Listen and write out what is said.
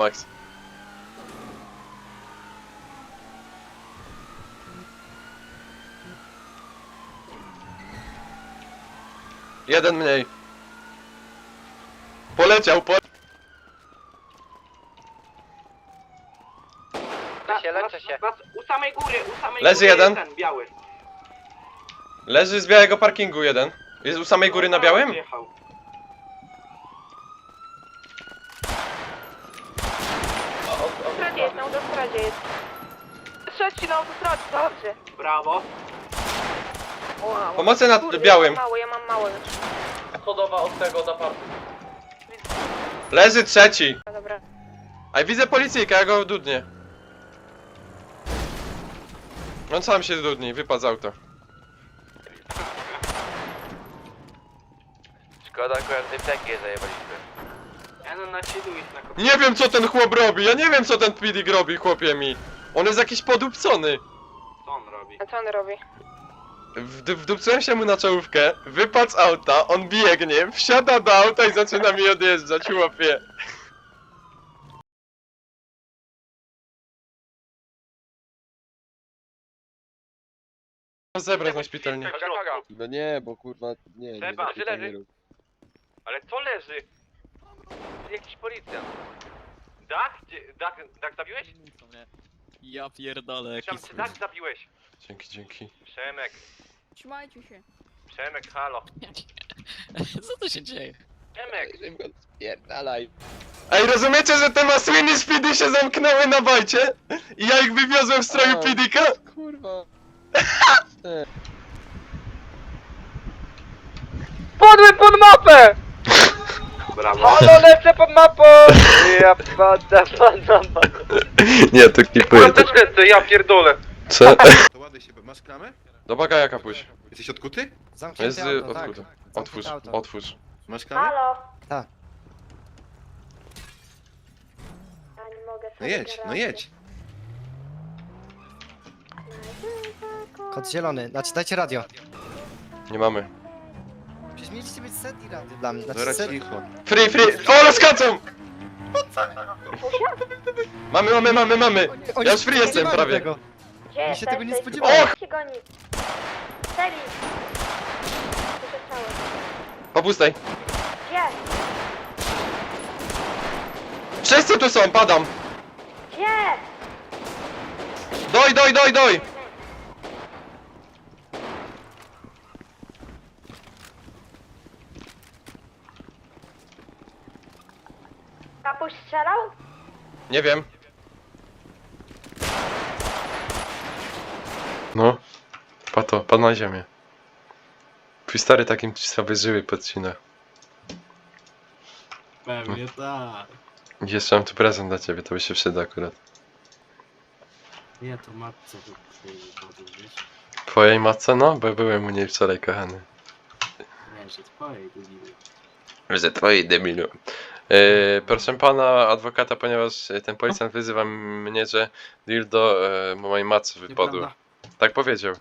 Max. Jeden mniej. Poleciał, po... Leczę się, leczę się. Was, u samej góry, u samej Leży góry jeden. jest ten biały. Leży z białego parkingu jeden. Jest u samej góry na białym? Wjechał. autostradzie jest, na autostradzie jest. Trzeci na autostradzie, dobrze. Brawo. Wow. Pomocy nad Kurde, białym. Ja mam mało, ja mam mało. Chodowa od tego do parku. Leży trzeci. No dobra. A widzę policyjkę, ja go dudnię. On sam się dudni, wypadł z auta. Szkoda akurat pleki je zajebaliśmy. Ja no na chillu jest na kopie. Nie wiem co ten chłop robi, ja nie wiem co ten Pidik robi, chłopie mi. On jest jakiś podupcony. Co on robi? A co on robi? Wd- Wdupcyłem się mu na czołówkę, wypadł z auta, on biegnie, wsiada do auta i zaczyna mi odjeżdżać, chłopie. Zebrać na szpitalnie. No nie, bo kurwa, nie, nie, Trzeba, lepiej źle nie rób. Ale co leży? Jakiś policjant. Dach? Gdzie, dach, dach zabiłeś? Ja pierdolę, jaki Tam czy dach zabiłeś? Dzięki, dzięki. Przemek, Trzymajcie się. Przemek, halo. Co tu się dzieje? Przemek, spierdalaj. Ej, rozumiecie, że te masłyny z PD się zamknęły na bajcie? I ja ich wywiozłem w stroju A. PDka? Kurwa. Podłem pod mapę! Brawo. Halo, lecę pod mapą! Ja pada, pada, pada. Nie, to klipuję. Ja też lecę, ja pierdolę. Co? To ładuj się, masz klamę? Do bagaja kapuś. Jesteś odkuty? Jest Zamknięte y, auto, tak. otwórz. Zamknięte Otwórz, auto. otwórz. Masz klamę? Halo? Tak. Ja nie mogę No jedź, no jedź. Kod zielony, znaczy dajcie radio. Nie mamy. Mieliście być set i radio dla mnie. Znaczy set... cicho. Free, free! O, rozkacą! Mamy, mamy, mamy, mamy! Oni Ja już free jestem spodziewali prawie. Tego. Gdzie Ja się tego nie spodziewałem. Och! się goni. Celi. Co się stało? Po pustej. Gdzie? Wszyscy tu są, padam! Gdzie? Doj, doj, doj, doj! Kapuś strzelał? Nie wiem. No. Pato, padł na ziemię. Twój stary takim ci sobie żyły podcina. Pewnie tak. Jeszcze mam tu prezent dla ciebie, to by się przyda akurat. Nie, to matce tu przyjdzie, wiesz? Twojej matce, no? Bo byłem u niej wczoraj, kochany. Nie, że twojej debilu. Że twojej debilu. Yy, proszę pana adwokata, ponieważ e, ten policjant wyzywa mnie, że dildo e, mojej matce wypadł. Nieprawda. Tak powiedział.